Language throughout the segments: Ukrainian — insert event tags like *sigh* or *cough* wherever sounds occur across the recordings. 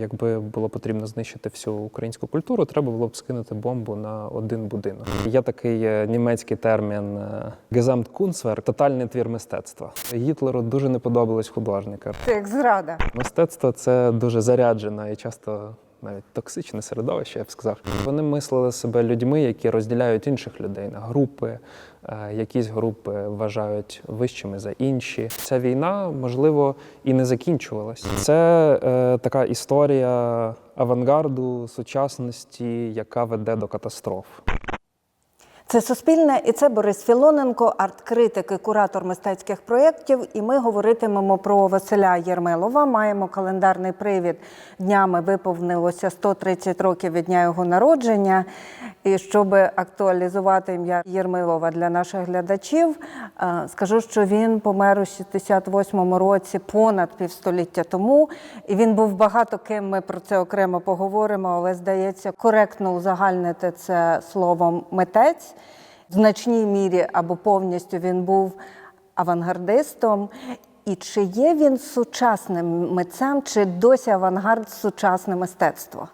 Якби було потрібно знищити всю українську культуру, треба було б скинути бомбу на один будинок. Є такий е, німецький термін е, Gesamtkunstwerk – тотальний твір мистецтва. Гітлеру дуже не подобалось художника. Це як зрада. Мистецтво це дуже заряджена і часто навіть токсичне середовище, я б сказав. Вони мислили себе людьми, які розділяють інших людей на групи. Е, Якісь групи вважають вищими за інші. Ця війна, можливо, і не закінчувалась. Це е, така історія авангарду сучасності, яка веде до катастроф. Це Суспільне і це Борис Філоненко, арт-критик і куратор мистецьких проєктів. І ми говоритимемо про Василя Єрмилова. Маємо календарний привід. Днями виповнилося 130 років від дня його народження. І щоб актуалізувати ім'я Єрмилова для наших глядачів, е, скажу, що він помер у 68-му році понад півстоліття тому. І він був багато ким. Ми про це окремо поговоримо, але здається, коректно узагальнити це словом митець. В значній мірі або повністю він був авангардистом. І чи є він сучасним митцем, чи досі авангард сучасне мистецтво?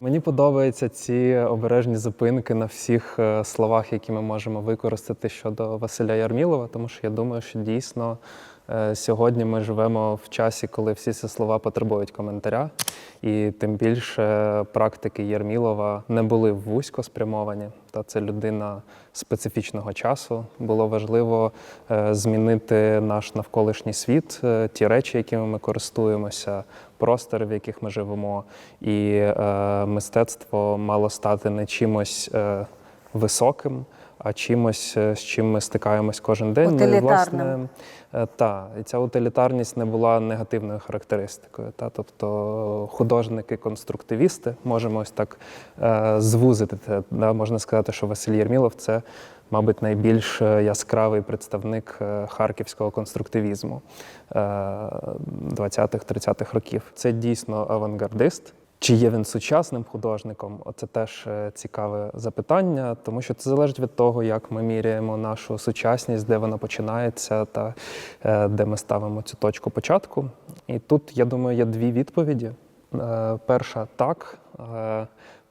Мені подобаються ці обережні зупинки на всіх е, словах, які ми можемо використати щодо Василя Ярмілова, тому що я думаю, що дійсно е, сьогодні ми живемо в часі, коли всі ці слова потребують коментаря, і тим більше практики Єрмілова не були вузько спрямовані. Та це людина специфічного часу. Було важливо е, змінити наш навколишній світ, е, ті речі, якими ми користуємося, простори, в яких ми живемо. І е, мистецтво мало стати не чимось високим, а чимось, е, з чим ми стикаємось кожен день. Ну, і, власне, Е, Та, і ця утилітарність не була негативною характеристикою. Та, тобто художники-конструктивісти, можемо ось так е, звузити. Да, можна сказати, що Василь Єрмілов це, мабуть, найбільш е, яскравий представник харківського конструктивізму е, 20-30-х років. Це дійсно авангардист. Чи є він сучасним художником? Оце теж е, цікаве запитання, тому що це залежить від того, як ми міряємо нашу сучасність, де вона починається, та е, де ми ставимо цю точку початку. І тут, я думаю, є дві відповіді. Е, Перша так,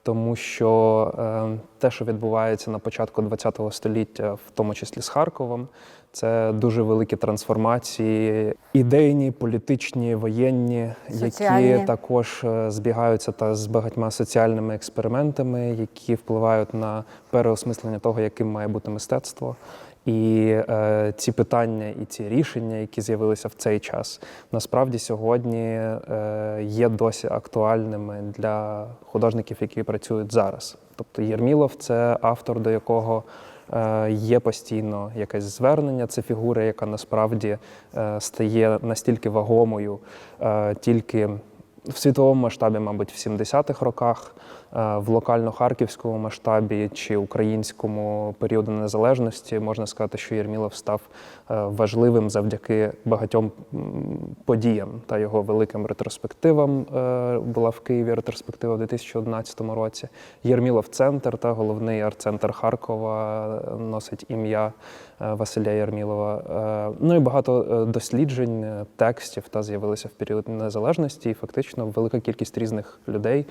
тому що е, те, що відбувається на початку ХХ століття, в тому числі з Харковом, це дуже великі трансформації, ідейні, політичні, воєнні, Соціальні. які також е, збігаються та з багатьма соціальними експериментами, які впливають на переосмислення того, яким має бути мистецтво. І е, ці питання і ці рішення, які з'явилися в цей час, насправді сьогодні е, є досі актуальними для художників, які працюють зараз. Тобто Єрмілов це автор, до якого е, є постійно якесь звернення. Це фігура, яка насправді е, стає настільки вагомою е, тільки в світовому масштабі, мабуть, в 70-х роках, в локально-харківському масштабі чи українському періоду незалежності можна сказати, що Єрмілов став е, важливим завдяки багатьом подіям та його великим ретроспективам. Е, Була в Києві ретроспектива в 2011 році. Єрмілов центр та головний арт-центр Харкова е, носить ім'я е, Василя Єрмілова. Е, Ну і багато е, досліджень, е, текстів та з'явилися в період незалежності, і фактично велика кількість різних людей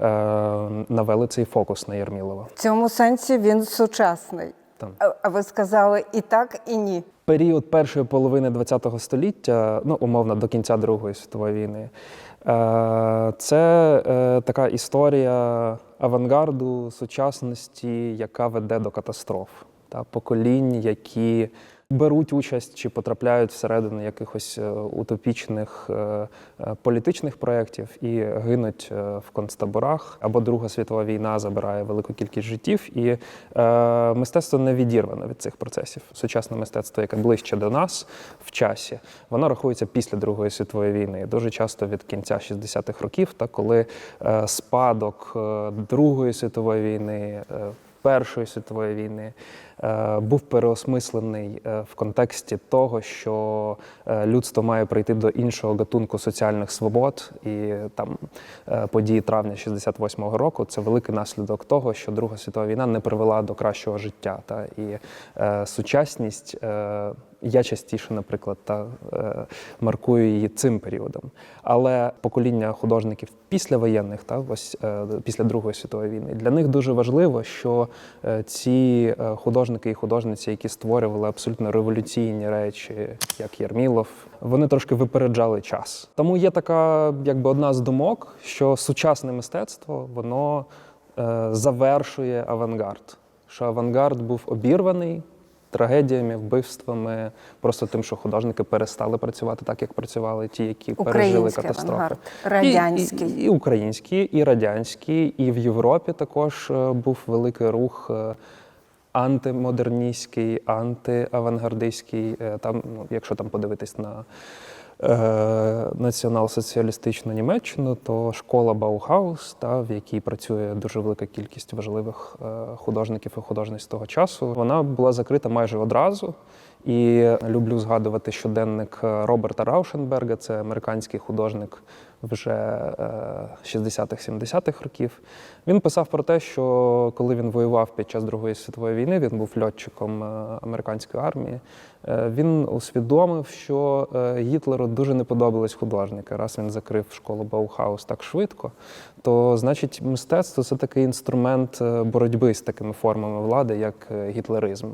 е, навели цей фокус на Єрмілова. В цьому сенсі він сучасний. Там. А- ви сказали і так, і ні. Період першої половини ХХ століття, ну умовно до кінця Другої світової війни, е, це е, така історія авангарду сучасності, яка веде до катастроф. Та поколінь, які беруть участь чи потрапляють всередину якихось е, утопічних е, е, політичних проєктів і гинуть в концтаборах. Або Друга світова війна забирає велику кількість життів, і мистецтво не відірвано від цих процесів. Сучасне мистецтво, яке ближче до нас в часі, воно рахується після Другої світової війни. Дуже часто від кінця 60-х років, та коли спадок Другої світової війни. Першої світової війни е, був переосмислений е, в контексті того, що е, людство має прийти до іншого гатунку соціальних свобод, і там події травня 68-го року це великий наслідок того, що Друга світова війна не привела до кращого життя. Та і сучасність. Я частіше, наприклад, та е, маркую її цим періодом. Але покоління художників післявоєнних, та ось е, після Другої світової війни, для них дуже важливо, що е, ці е, художники і художниці, які створювали абсолютно революційні речі, як Єрмілов, вони трошки випереджали час. Тому є така, якби одна з думок, що сучасне мистецтво воно е, завершує авангард. Що авангард був обірваний трагедіями, вбивствами, просто тим, що художники перестали працювати так, як працювали ті, які пережили катастрофи. авангард. І, і, і українські, і радянські, і в Європі також е, був великий рух. е, Антимодерністський, антиавангардистський, Е, там, ну, якщо там подивитись на націонал-соціалістичну Німеччину, то школа Баухаус, та, в якій працює дуже велика кількість важливих е, художників і художниць того часу, вона була закрита майже одразу. І люблю згадувати щоденник е, Роберта Раушенберга, це американський художник вже е, 60-х-70-х років. Він писав про те, що коли він воював під час Другої світової війни, він був льотчиком е, американської армії. е, Він усвідомив, що е, Гітлеру дуже не подобались художники. Раз він закрив школу Баухаус так швидко, то значить мистецтво це такий інструмент е, боротьби з такими формами влади, як е, гітлеризм.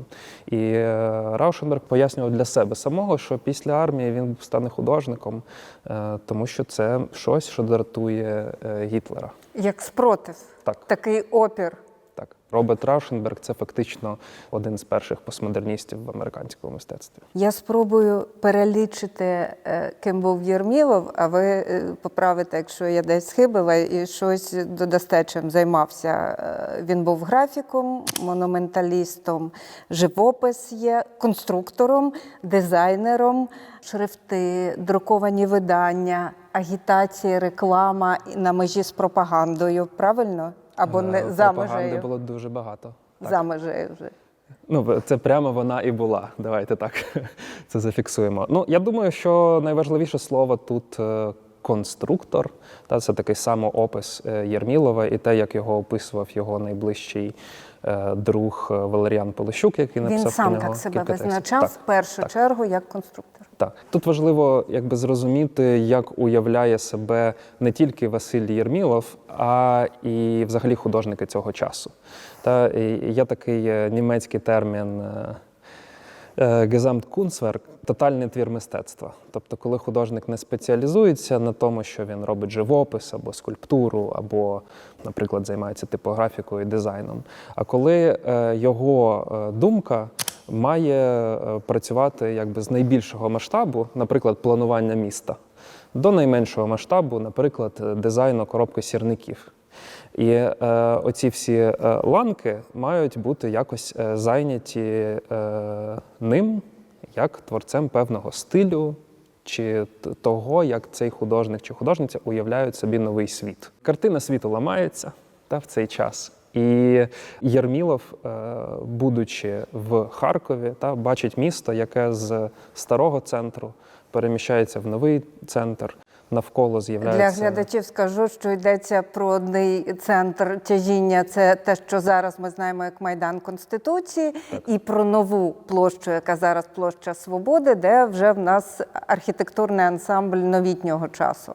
І е, Раушенберг пояснював для себе самого, що після армії він стане художником, е, тому що це щось, що дратує е, Гітлера. Як спротив, Так. такий опір. Так, Роберт Раушенберг це фактично один з перших постмодерністів в американському мистецтві. Я спробую перелічити, е, ким був Єрмілов, а ви е, поправите, якщо я десь схибила і щось додасте, чим займався. Він був графіком, монументалістом, живопис є, конструктором, дизайнером, шрифти, друковані видання, агітація, реклама на межі з пропагандою. Правильно? Або Е, не за пропаганди межею. було дуже багато. Так. За межею вже. Ну, це прямо вона і була. Давайте так *laughs* це зафіксуємо. Ну, я думаю, що найважливіше слово тут е, конструктор. Та це такий самоопис е, Єрмілова і те, як його описував його найближчий друг Валеріан Полищук, який написав Він сам нього так себе кілька визначав Так. в першу чергу як конструктор. Так, тут важливо якби зрозуміти, як уявляє себе не тільки Василь Єрмілов, а і взагалі художники цього часу. Та є такий е, німецький термін. Gesamtkunstwerk – тотальний твір мистецтва. Тобто, коли художник не спеціалізується на тому, що він робить живопис або скульптуру, або, наприклад, займається типографікою і дизайном. А коли е, його е, думка має е, працювати якби з найбільшого масштабу, наприклад, планування міста, до найменшого масштабу, наприклад, е, дизайну коробки сірників. І е, оці всі е, ланки мають бути якось зайняті е, ним як творцем певного стилю чи того, як цей художник чи художниця уявляють собі новий світ. Картина світу ламається та, в цей час. І Єрмілов, е, будучи в Харкові, та бачить місто, яке з старого центру переміщається в новий центр. Навколо з'являється Для глядачів скажу, що йдеться про одний центр тяжіння. Це те, що зараз ми знаємо як Майдан Конституції, і про нову площу, яка зараз площа Свободи, де вже в нас архітектурний ансамбль новітнього часу.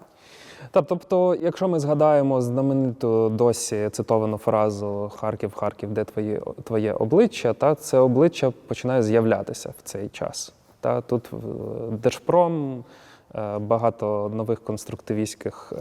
Тобто, якщо ми згадаємо знамениту досі цитовану фразу Харків, Харків, де твоє, твоє обличчя, та це обличчя починає з'являтися в цей час. Та тут е, Держпром, е, багато нових конструктивістських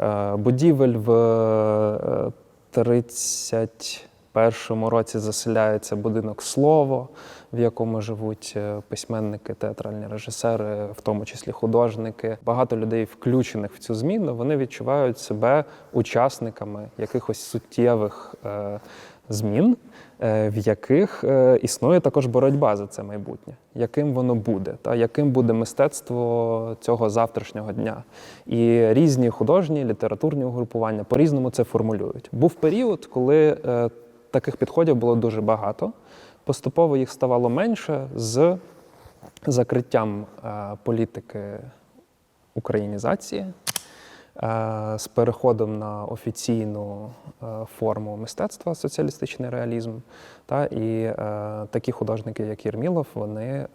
е, будівель в е, 31-му році заселяється будинок Слово, в якому живуть е, письменники, театральні режисери, в тому числі художники. Багато людей, включених в цю зміну, вони відчувають себе учасниками якихось суттєвих е, змін, е, в яких існує також боротьба за це майбутнє, яким воно буде, та яким буде мистецтво цього завтрашнього дня. І різні художні літературні угрупування по-різному це формулюють. Був період, коли таких підходів було дуже багато. Поступово їх ставало менше з закриттям е, політики українізації. Е, З переходом на офіційну е, форму мистецтва соціалістичний реалізм. Та, і е, такі художники, як Єрмілов, вони е,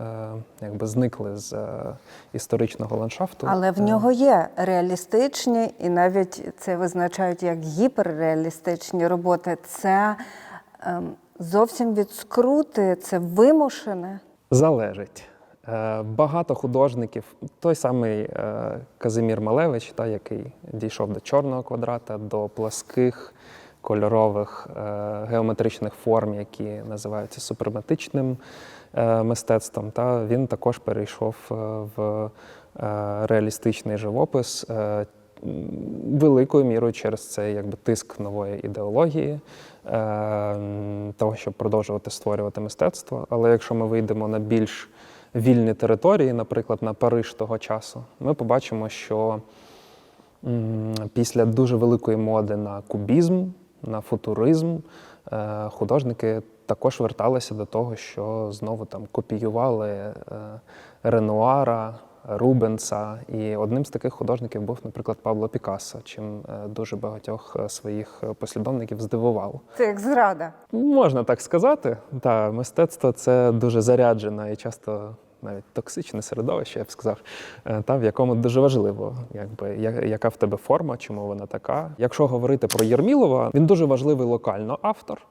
якби зникли з е, історичного ландшафту. Але в нього є реалістичні і навіть це визначають як гіперреалістичні роботи. Це ем, зовсім від скрути, це вимушене. Залежить. Е, Багато художників, той самий е, Казимір Малевич, та, який дійшов до чорного квадрата, до пласких кольорових е, геометричних форм, які називаються супрематичним мистецтвом. Та, він також перейшов в реалістичний живопис. Великою мірою через цей якби, тиск нової ідеології, е, того, щоб продовжувати створювати мистецтво. Але якщо ми вийдемо на більш вільні території, наприклад, на Париж того часу, ми побачимо, що після дуже великої моди на кубізм, на футуризм, е, художники також верталися до того, що знову там копіювали е, Ренуара, Рубенса. І одним з таких художників був, наприклад, Пабло Пікассо, чим е, дуже багатьох е, своїх послідовників здивував. Це як зрада. Можна так сказати. Та мистецтво це дуже заряджене і часто навіть токсичне середовище, я б сказав, е, та в якому дуже важливо, якби яка в тебе форма, чому вона така. Якщо говорити про Єрмілова, він дуже важливий локально автор.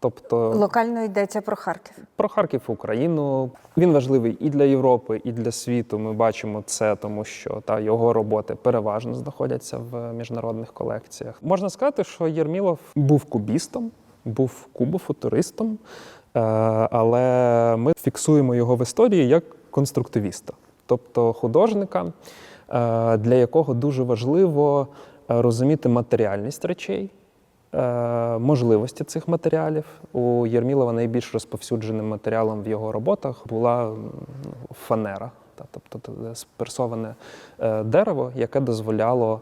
Тобто Локально йдеться про Харків. про Харків, Україну. Він важливий і для Європи, і для світу. Ми бачимо це, тому що та його роботи переважно знаходяться в міжнародних колекціях. Можна сказати, що Єрмілов був кубістом, був кубофутуристом, е, але ми фіксуємо його в історії як конструктивіста, тобто художника, е, для якого дуже важливо е, розуміти матеріальність речей можливості цих матеріалів. У Єрмілова найбільш розповсюдженим матеріалом в його роботах була фанера, тобто т- спресоване е, дерево, яке дозволяло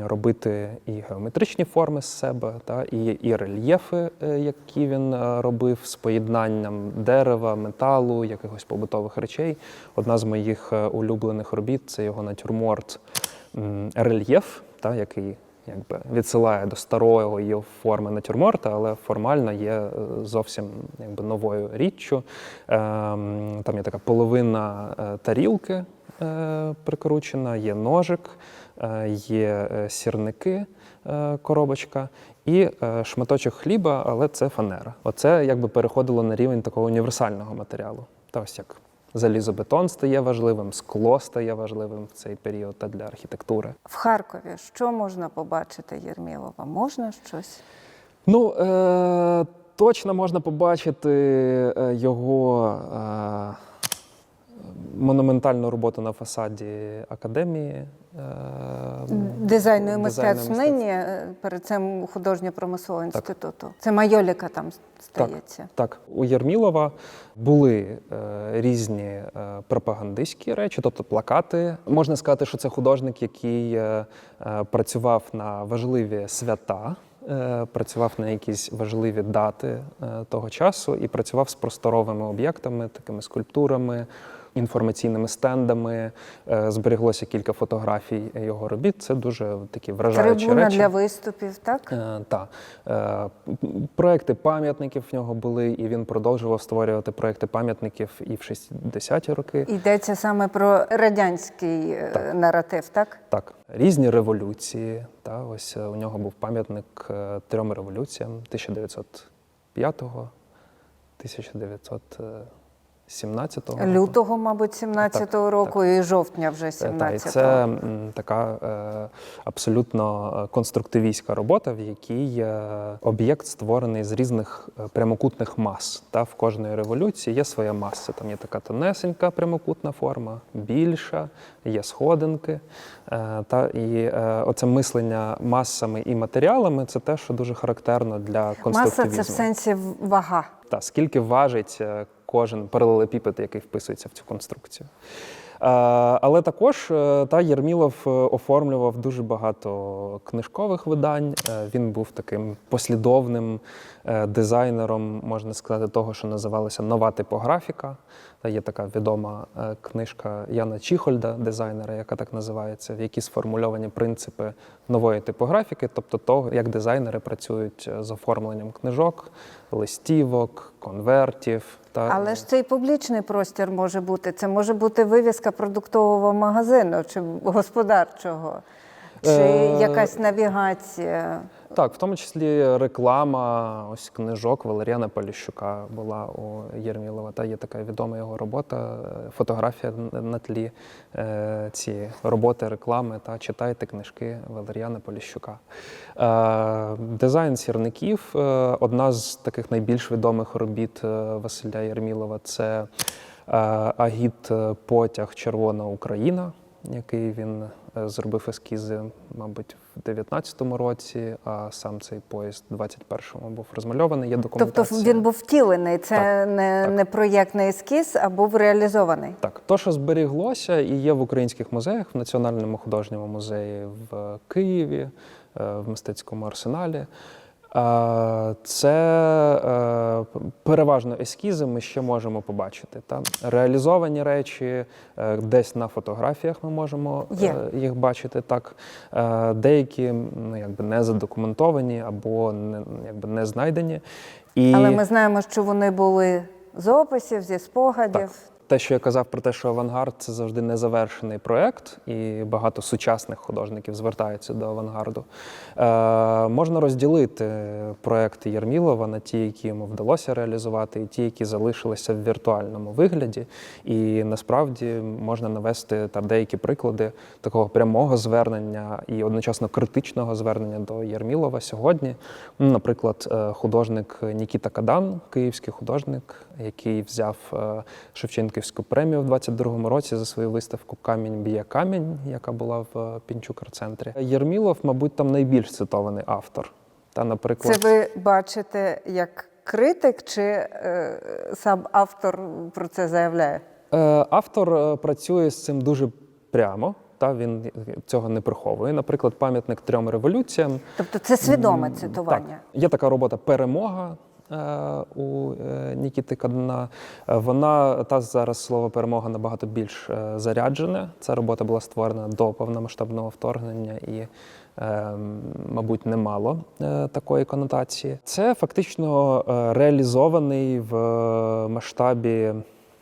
робити і геометричні форми з себе, і, рельєфи, е, які він е, робив з поєднанням дерева, металу, якихось побутових речей. Одна з моїх е, улюблених робіт це його натюрморт рельєф, який якби відсилає до старої його форми натюрморта, але формально є е, зовсім якби новою річчю. Ем, Там є така половина е, тарілки е, прикручена, є ножик, є сірники, коробочка. І шматочок хліба, але це фанера. Оце якби переходило на рівень такого універсального матеріалу. Та ось як залізобетон стає важливим, скло стає важливим в цей період та для архітектури. В Харкові що можна побачити Єрмілова? Можна щось? Ну, е, точно можна побачити е, його е, монументальну роботу на фасаді академії. Е, Дизайну і дизайну мистецтв мистецтв. нині е, перед цим художньо-промислового інституту. Це Майоліка там стається. Так, у Єрмілова були е, різні е, пропагандистські речі, тобто плакати. Можна сказати, що це художник, який е, е, працював на важливі свята, е, працював на якісь важливі дати е, того часу і працював з просторовими об'єктами, такими скульптурами. Інформаційними стендами Е, збереглося кілька фотографій його робіт. Це дуже такі вражаючі Трибуна речі. для виступів, так? Е, Та Е, проекти пам'ятників в нього були, і він продовжував створювати проекти пам'ятників і в 60-ті роки. Йдеться саме про радянський Так. наратив, так? Так, різні революції. Та ось у нього був пам'ятник трьом революціям 1905-го, 1917-го. Лютого, мабуть, 17-го року і жовтня вже Е, Та, і це така е, абсолютно е, конструктивістська робота, в якій об'єкт створений з різних прямокутних мас. Та в кожної революції є своя маса. Там є така тонесенька прямокутна форма, більша, є сходинки. Та і оце мислення масами і матеріалами це те, що дуже характерно для Маса це в сенсі вага. Та скільки важить кожен паралелепіпед, який вписується в цю конструкцію. Але також е, та Єрмілов е, оформлював дуже багато книжкових видань. Е, Він був таким послідовним е, дизайнером, можна сказати, того, що називалося нова типографіка. Та є така відома е, книжка Яна Чіхольда, дизайнера, яка так називається, в якій сформульовані принципи нової типографіки, тобто того, як дизайнери працюють е, з оформленням книжок, листівок, конвертів. Та Але ж це і публічний простір може бути. Це може бути вивіска продуктового магазину чи господарчого, чи Е, якась навігація. Так, в тому числі реклама ось книжок Валеріана Поліщука була у Єрмілова. Та є така відома його робота, е, фотографія на- тлі е, цієї роботи, реклами та читайте книжки Валеріана Поліщука. Е, дизайн сірників е, одна з таких найбільш відомих робіт Василя Єрмілова це е, агіт потяг Червона Україна, який він зробив ескізи, мабуть, в 19-му році, а сам цей поїзд в 21-му був розмальований. Є Тобто він був втілений. Це Так, не, так. не проєктний ескіз, а був реалізований. Так, то, що зберіглося і є в українських музеях, в Національному художньому музеї в Києві, е, в мистецькому арсеналі. Це е, переважно ескізи ми ще можемо побачити. Та? Реалізовані речі е, десь на фотографіях ми можемо Є. е, їх бачити. Так. Деякі ну, якби не задокументовані або не, якби не знайдені. І... Але ми знаємо, що вони були з описів, зі спогадів. Так. Те, що я казав про те, що авангард це завжди незавершений проєкт, і багато сучасних художників звертаються до авангарду. Е, можна розділити проекти Єрмілова на ті, які йому вдалося реалізувати, і ті, які залишилися в віртуальному вигляді. І насправді можна навести там деякі приклади такого прямого звернення і одночасно критичного звернення до Єрмілова сьогодні. Наприклад, е, художник Нікіта Кадан, київський художник, який взяв е, Шевченківську премію в 22-му році за свою виставку Камінь б'є камінь, яка була в е, Пінчук-арт-центрі. Єрмілов, мабуть, там найбільш цитований автор. Та, наприклад, Це ви бачите як критик, чи е, сам автор про це заявляє? Е, Автор е, працює з цим дуже прямо. Та він цього не приховує. Наприклад, пам'ятник трьом революціям. Тобто це свідоме цитування. Так, є така робота Перемога у е, Нікіти Кадна. Е, Вона та зараз слово перемога набагато більш е, заряджене. Ця робота була створена до повномасштабного вторгнення і. е, Мабуть, немало е, такої конотації. Це фактично е, реалізований в е, масштабі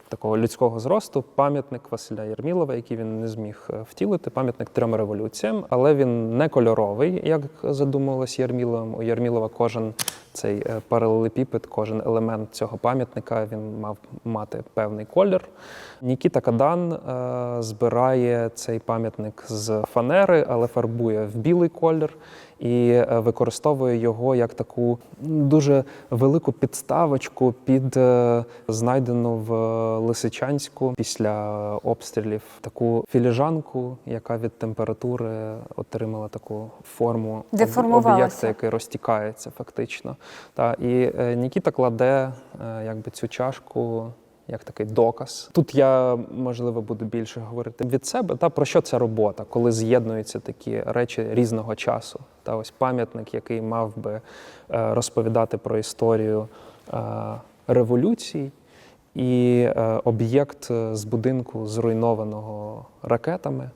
такого людського зросту пам'ятник Василя Єрмілова, який він не зміг е, втілити, пам'ятник трьом революціям, але він не кольоровий, як задумувалось Єрміловим. У Єрмілова кожен цей е, паралелепіпед, кожен елемент цього пам'ятника він мав мати певний колір. Нікіта Кадан е, збирає цей пам'ятник з фанери, але фарбує в білий колір і е, використовує його як таку дуже велику підставочку під знайдену в Лисичанську після обстрілів таку філіжанку, яка від температури отримала таку форму об'єкта, який розтікається фактично. Та, і е, Нікіта кладе е, якби цю чашку. Як такий доказ. Тут я можливо буду більше говорити від себе. Та про що ця робота, коли з'єднуються такі речі різного часу. Та ось пам'ятник, який мав би е, розповідати про історію революцій, і об'єкт з будинку зруйнованого ракетами.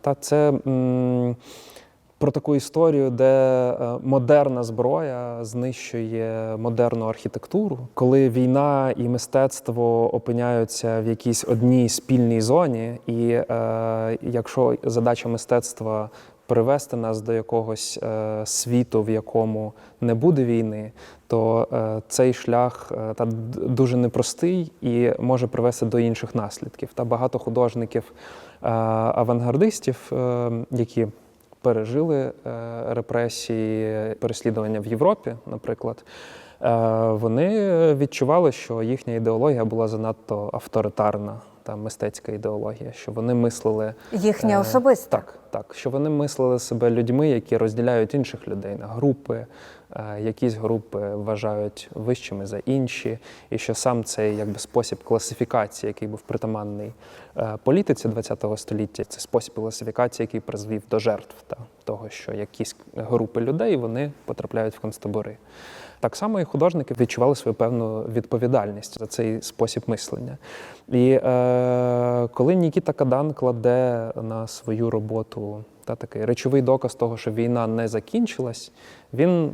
Та це. м, про таку історію, де е, модерна зброя знищує модерну архітектуру, коли війна і мистецтво опиняються в якійсь одній спільній зоні, і е, якщо задача мистецтва привести нас до якогось е, світу, в якому не буде війни, то е, цей шлях е, та дуже непростий і може привести до інших наслідків. Та багато художників е, авангардистів, е, які пережили е, репресії, переслідування в Європі, наприклад, е, вони відчували, що їхня ідеологія була занадто авторитарна, та мистецька ідеологія, що вони мислили Їхня Е, особиста. так, так, що вони мислили себе людьми, які розділяють інших людей на групи, якісь групи вважають вищими за інші, і що сам цей якби спосіб класифікації, який був притаманний е, політиці ХХ століття, це спосіб класифікації, який призвів до жертв та того, що якісь групи людей вони потрапляють в концтабори. Так само і художники відчували свою певну відповідальність за цей спосіб мислення. І е, коли Нікіта Кадан кладе на свою роботу та такий речовий доказ того, що війна не закінчилась, він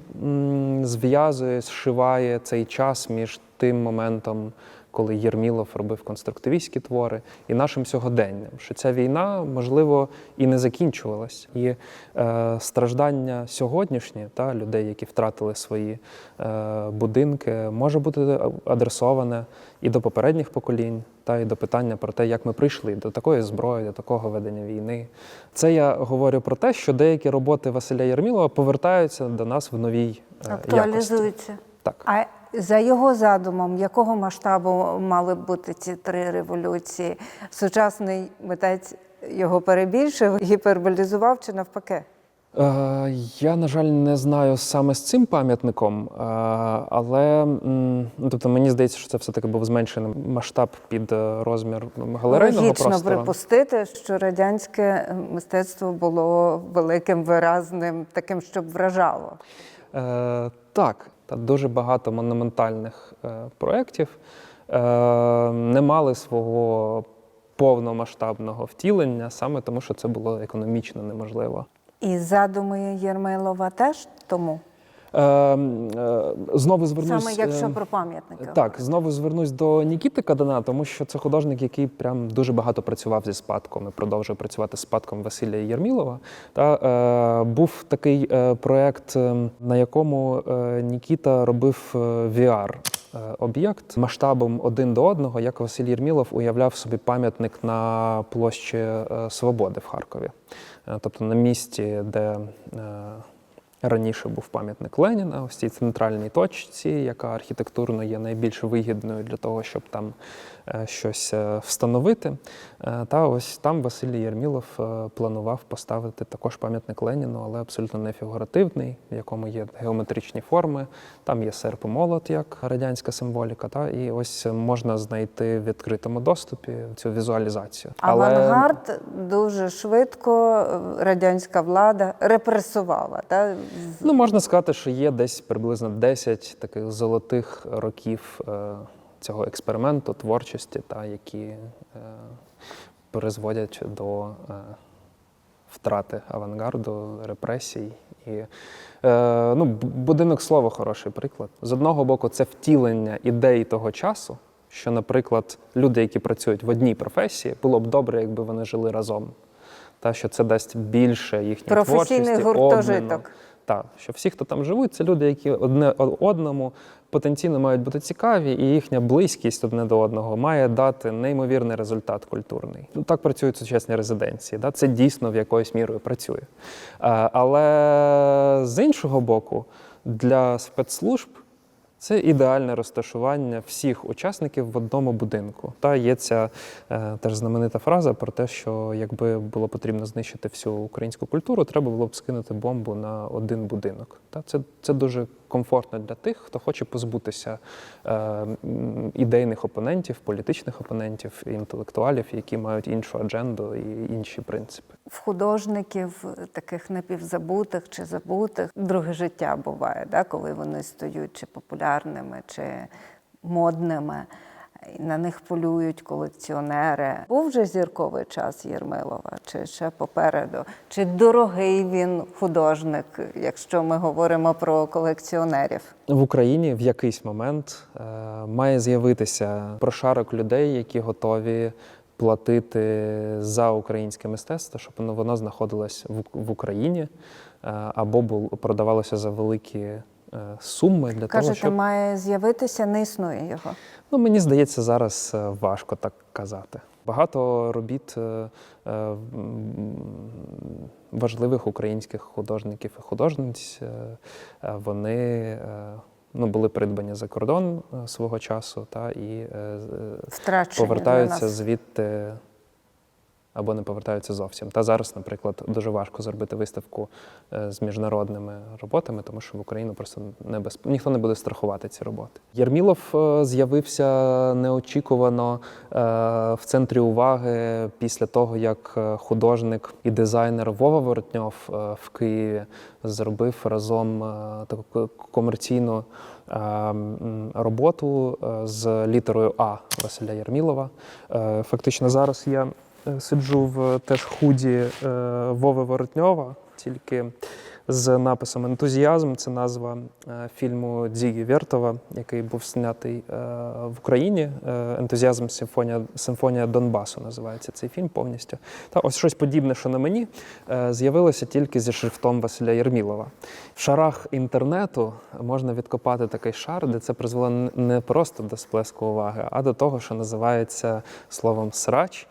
зв'язує, зшиває цей час між тим моментом, коли Єрмілов робив конструктивістські твори, і нашим сьогоденням, що ця війна, можливо, і не закінчувалась. І е, страждання сьогоднішнє та людей, які втратили свої е, будинки, може бути адресоване і до попередніх поколінь, та і до питання про те, як ми прийшли до такої зброї, до такого ведення війни. Це я говорю про те, що деякі роботи Василя Єрмілова повертаються до нас в новій е, якості. Актуалізуються. Так. За його задумом, якого масштабу мали б бути ці три революції? Сучасний митець його перебільшив, гіперболізував чи навпаки? Е, Я, на жаль, не знаю саме з цим пам'ятником, е, але м, ну, тобто мені здається, що це все-таки був зменшений масштаб під е, розмір галерейного Логічно простору. припустити, що радянське мистецтво було великим, виразним, таким, щоб вражало. Е, так, та дуже багато монументальних е, проєктів е, не мали свого повномасштабного втілення, саме тому, що це було економічно неможливо. І задуми Єрмилова теж тому, знову звернусь. саме якщо е, про пам'ятники. Так, знову звернусь до Нікіти Кадана, тому що це художник, який прям дуже багато працював зі спадком і продовжує працювати з спадком Василія Єрмілова. Та е, був такий е, проект, е, на якому е, Нікіта робив е, VR. е, Об'єкт масштабом один до одного, як Василь Єрмілов уявляв собі пам'ятник на площі е, Свободи в Харкові, Е, тобто на місці, де е, Раніше був пам'ятник Леніна, ось цій центральній точці, яка архітектурно є найбільш вигідною для того, щоб там щось е, встановити. Е, Та ось там Василій Єрмілов е, планував поставити також пам'ятник Леніну, але абсолютно не фігуративний, в якому є геометричні форми. Там є серп і молот, як радянська символіка. Та і ось можна знайти в відкритому доступі цю візуалізацію. Авангард дуже швидко е, радянська влада репресувала. Та? Ну, можна сказати, що є десь приблизно 10 таких золотих років е, цього експерименту, творчості, та, які е, призводять до е, втрати авангарду, репресій. І, е, ну, будинок слова хороший приклад. З одного боку, це втілення ідей того часу, що, наприклад, люди, які працюють в одній професії, було б добре, якби вони жили разом. Та що це дасть більше Професійний творчості, гуртожиток. Так, що всі, хто там живуть, це люди, які одне одному потенційно мають бути цікаві, і їхня близькість одне до одного має дати неймовірний результат культурний. Ну так працюють сучасні резиденції. Да? Це дійсно в якоюсь мірою працює. Е, Але з іншого боку, для спецслужб це ідеальне розташування всіх учасників в одному будинку. Та є ця е, теж знаменита фраза про те, що якби було потрібно знищити всю українську культуру, треба було б скинути бомбу на один будинок. Та це, це дуже комфортно для тих, хто хоче позбутися е, ідейних опонентів, політичних опонентів, інтелектуалів, які мають іншу адженду і інші принципи. В художників таких напівзабутих чи забутих друге життя буває, да, коли вони стають чи популярними, чи модними. На них полюють колекціонери. Був вже зірковий час Єрмилова, чи ще попереду? Чи дорогий він художник, якщо ми говоримо про колекціонерів? В Україні в якийсь момент е, має з'явитися прошарок людей, які готові платити за українське мистецтво, щоб воно, знаходилось в, Україні е, або продавалося за великі суми для того, Кажете, має з'явитися, не існує його. Ну, мені здається, зараз е, важко так казати. Багато робіт е, е, важливих українських художників і художниць, е, е, вони е, ну, були придбані за кордон е, свого часу та, і е, е, Втрачені повертаються звідти або не повертаються зовсім. Та зараз, наприклад, дуже важко зробити виставку е, з міжнародними роботами, тому що в Україну просто не безп... ніхто не буде страхувати ці роботи. Єрмілов е, з'явився неочікувано е, в центрі уваги після того, як художник і дизайнер Вова Воротньов в Києві зробив разом таку ко- комерційну роботу з літерою А Василя Єрмілова. Е, Фактично зараз е, сиджу в теж худі е, Вови Воротньова, тільки з написом Ентузіазм. Це назва е, фільму Дзігі Вєртова, який був знятий е, в Україні. Е, Ентузіазм симфонія, симфонія Донбасу називається цей фільм повністю. Та ось щось подібне, що на мені, е, з'явилося тільки зі шрифтом Василя Єрмілова. В шарах інтернету можна відкопати такий шар, де це призвело не просто до сплеску уваги, а до того, що називається словом срач.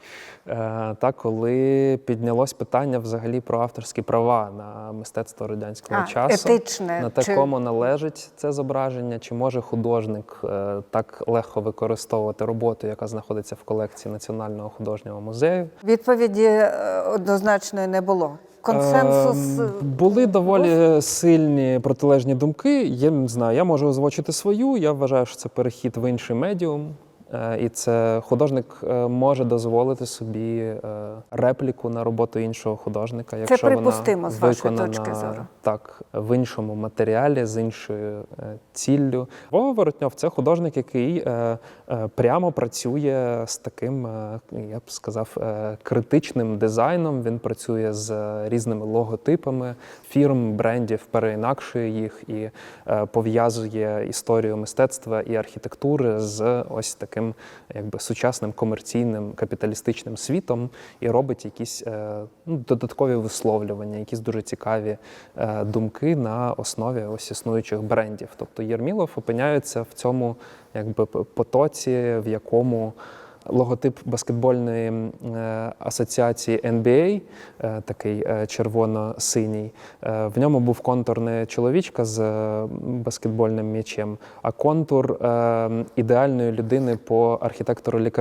Е, Та коли піднялось питання взагалі про авторські права на мистецтво радянського А, часу, етичне, на те, чи- належить це зображення, чи може художник е, так легко використовувати роботу, яка знаходиться в колекції Національного художнього музею. Відповіді е, однозначної не було. Консенсус Ем, були доволі сильні протилежні думки. Я не знаю, я можу озвучити свою. Я вважаю, що це перехід в інший медіум. Е, І це художник е, може дозволити собі е, репліку на роботу іншого художника, якщо припустимо, вона з вашої точки зору. так в іншому матеріалі з іншою ціллю. Вова Воротньов це художник, який прямо працює з таким, я б сказав, критичним дизайном. Він працює з різними логотипами фірм, брендів, переінакшує їх і пов'язує історію мистецтва і архітектури з ось таким, якби сучасним комерційним капіталістичним світом і робить якісь е, ну, додаткові висловлювання, якісь дуже цікаві е, думки на основі ось існуючих брендів. Тобто Єрмілов опиняється в цьому якби потоці, в якому логотип баскетбольної е, асоціації NBA, е, такий е, червоно-синій. В ньому був контур не чоловічка з баскетбольним м'ячем, а контур ідеальної людини по архітектору Ле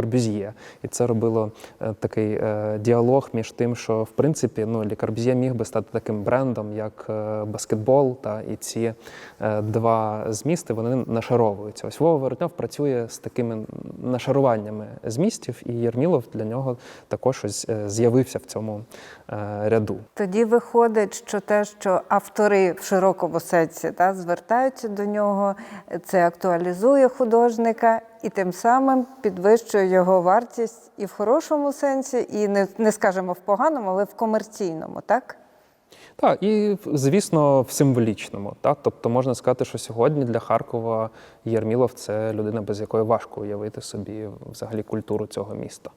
І це робило такий діалог між тим, що в принципі ну, Ле міг би стати таким брендом, як баскетбол, та і ці два змісти вони нашаровуються. Ось Вова Воротньов працює з такими нашаруваннями змістів, і Єрмілов для нього також ось е, з'явився в цьому е, ряду. Тоді виходить, що те, що автори в широкому сенсі та, звертаються до нього, це актуалізує художника і тим самим підвищує його вартість і в хорошому сенсі, і не, не скажемо в поганому, але в комерційному, так? Так, і звісно, в символічному. Так? Тобто можна сказати, що сьогодні для Харкова Єрмілов це людина, без якої важко уявити собі взагалі культуру цього міста.